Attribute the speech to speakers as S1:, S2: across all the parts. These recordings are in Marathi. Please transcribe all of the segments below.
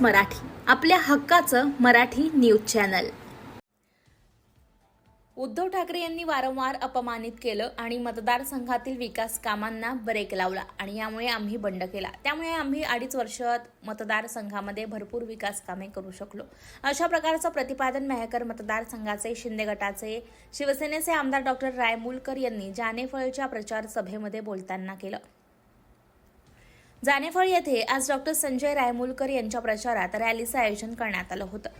S1: मराठी आपल्या हक्काचं मराठी न्यूज चॅनल. उद्धव ठाकरे यांनी वारंवार अपमानित केलं आणि मतदारसंघातील विकास कामांना ब्रेक लावला आणि यामुळे आम्ही बंड केला. त्यामुळे आम्ही अडीच वर्षात मतदारसंघामध्ये भरपूर विकास कामे करू शकलो. अशा प्रकारचं प्रतिपादन मेहकर मतदारसंघाचे शिंदे गटाचे शिवसेनेचे आमदार डॉक्टर रायमुलकर यांनी जानेफळच्या प्रचार सभेमध्ये बोलताना केलं. जानेफळ येथे आज डॉक्टर संजय रायमुलकर यांच्या प्रचारात रॅलीचं आयोजन करण्यात आलं होतं.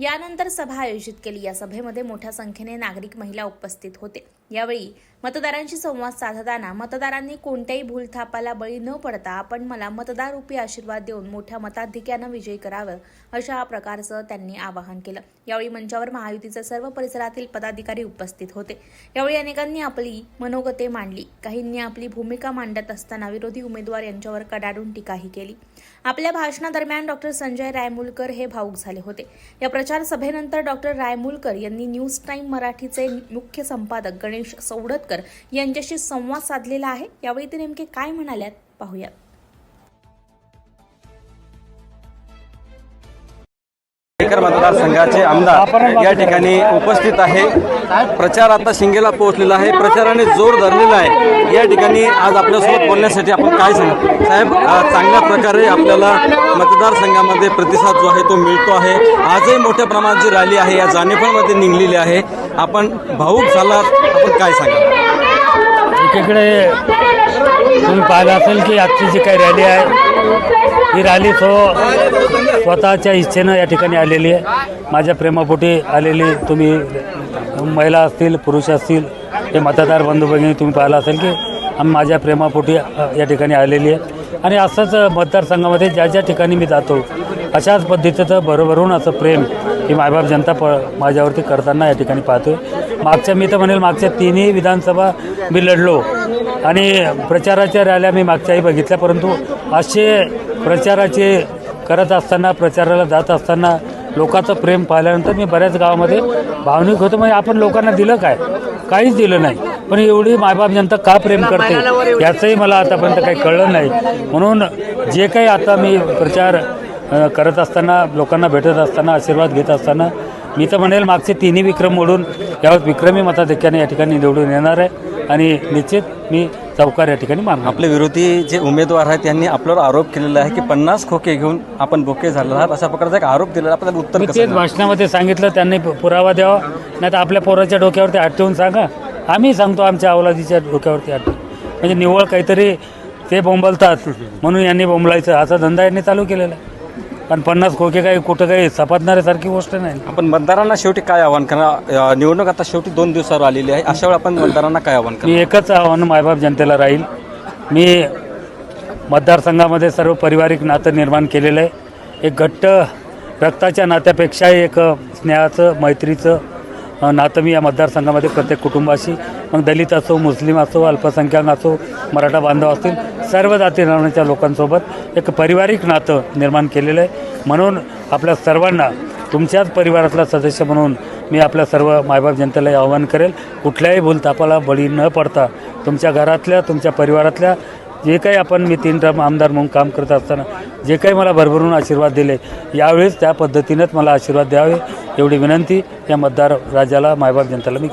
S1: यानंतर सभा आयोजित केली. या सभेमध्ये मोठ्या संख्येने नागरिक महिला उपस्थित होते. यावेळी मतदारांशी संवाद साधताना मतदारांनी कोणत्याही भूलथापाला बळी न पडता आपण मला मतदार रूपी आशीर्वाद देऊन मोठ्या मताधिक्यानं विजयी करावं अशा प्रकारचं त्यांनी आवाहन केलं. यावेळी मंचावर महायुतीचे सर्व परिसरातील पदाधिकारी उपस्थित होते. यावेळी अनेकांनी आपली मनोगते मांडली. काहींनी आपली भूमिका मांडत असताना विरोधी उमेदवार यांच्यावर कडाडून टीकाही केली. आपल्या भाषणादरम्यान डॉक्टर संजय रायमुलकर हे भाऊक झाले होते. या प्रचार सभेनंतर डॉक्टर रायमुलकर यांनी न्यूज टाईम मराठीचे मुख्य संपादक गणेश सौडतकर यांच्याशी संवाद साधलेला आहे. यावेळी ते नेमके काय म्हणाल्यात पाहूयात.
S2: मेहकर मतदारसंघाचे आमदार या ठिकाणी उपस्थित आहे. प्रचार आता शिंगेला पोहोचलेला आहे. प्रचाराने जोर धरलेला आहे. या ठिकाणी आज आपल्यासोबत बोलण्यासाठी आपण काय सांगू? साहेब चांगल्या प्रकारे आपल्याला मतदारसंघामध्ये प्रतिसाद जो आहे तो मिळतो आहे. आजही मोठ्या प्रमाणात जी रॅली आहे या जानेफळमध्ये निघलेली आहे. आपण भाऊक झाला आपण काय सांगा
S3: एकीकडे तुम्ही पाहिलं असेल की आजची जी काही रॅली आहे ही रॅली सो हो स्वतःच्या इच्छेनं या ठिकाणी आलेली आहे. माझ्या प्रेमापोटी आलेली तुम्ही महिला असतील पुरुष असतील हे मतदार बंधू भगिनी तुम्ही पाहिलं असेल की आम्ही माझ्या प्रेमापोटी या ठिकाणी आलेली आहे. आणि असंच मतदारसंघामध्ये ज्या ज्या ठिकाणी मी जातो अशाच पद्धतीचं बरोबरून असं प्रेम ही मायबाप जनता प माझ्यावरती करताना या ठिकाणी पाहतोय. मागच्या मी तर म्हणेल मागच्या तिन्ही विधानसभा मी लढलो. आणि प्रचाराच्या रॅल्या मी मागच्याही बघितल्या परंतु असे प्रचाराचे करत असताना प्रचाराला जात असताना लोकांचं प्रेम पाहिल्यानंतर मी बऱ्याच गावामध्ये भावनिक होतो. म्हणजे आपण लोकांना दिलं काय? काहीच दिलं नाही. पण एवढी मायबाप जनता का प्रेम करते? याचंही मला आतापर्यंत काही कळलं नाही. म्हणून जे काही आता मी प्रचार करत असताना लोकांना भेटत असताना आशीर्वाद घेत असताना मी तर म्हणेल मागचे तिन्ही विक्रम मोडून यावर विक्रमी मताधिक्याने या ठिकाणी निवडून येणार आहे. आणि निश्चित मी चौकार या ठिकाणी मानणार.
S2: आपले विरोधी जे उमेदवार आहेत त्यांनी आपल्यावर आरोप केलेला आहे की पन्नास खोके घेऊन आपण बोके झालेला आहात. अशा प्रकारचा एक आरोप दिलेला त्याला उत्तर
S3: मी तेच? भाषणामध्ये सांगितलं त्यांनी पु- पुरावा द्यावा. नाही तर आपल्या पोराच्या डोक्यावरती हात ठेवून सांगा. आम्ही सांगतो आमच्या अवलादीच्या डोक्यावरती हात ठेवून. म्हणजे निव्वळ काहीतरी ते बोंबलतात. म्हणून यांनी बोंबलायचं. असा धंदा यांनी चालू केलेला आहे. पण पन्नास खोके काही कुठं काही सपाटणाऱ्यासारखी गोष्ट नाही.
S2: आपण मतदारांना शेवटी काय आव्हान करणार अ, निवडणूक आता शेवटी दोन दिवसावर आलेली आहे. अशा वेळी आपण मतदारांना काय आव्हान करणार?
S3: मी एकच आव्हान मायबाप जनतेला राहील. मी मतदारसंघामध्ये सर्व पारिवारिक नातं निर्माण केलेलं आहे. एक घट्ट रक्ताच्या नात्यापेक्षाही एक स्नेहाचं मैत्रीचं नातं मी या मतदारसंघामध्ये प्रत्येक कुटुंबाशी मग दलित असो मुस्लिम असो अल्पसंख्याक असो मराठा बांधव असतील सर्व जाती धर्माच्या लोकांसोबत एक पारिवारिक नातं निर्माण केलेलं आहे. म्हणून आपल्या सर्वांना तुमच्याच परिवारातला सदस्य म्हणून मी आपल्या सर्व मायबाप जनतेला आवाहन करेल कुठल्याही भूलतापाला बळी न पडता तुमच्या घरातल्या तुमच्या परिवारातल्या जे काही आपण मी तीन टर्म आमदार म्हणून काम करत असताना जे काही मला भरभरून आशीर्वाद दिले यावेळेस त्या पद्धतीनेच मला आशीर्वाद द्यावे एवढी विनंती या मतदार राजाला मायबाप जनतेला मी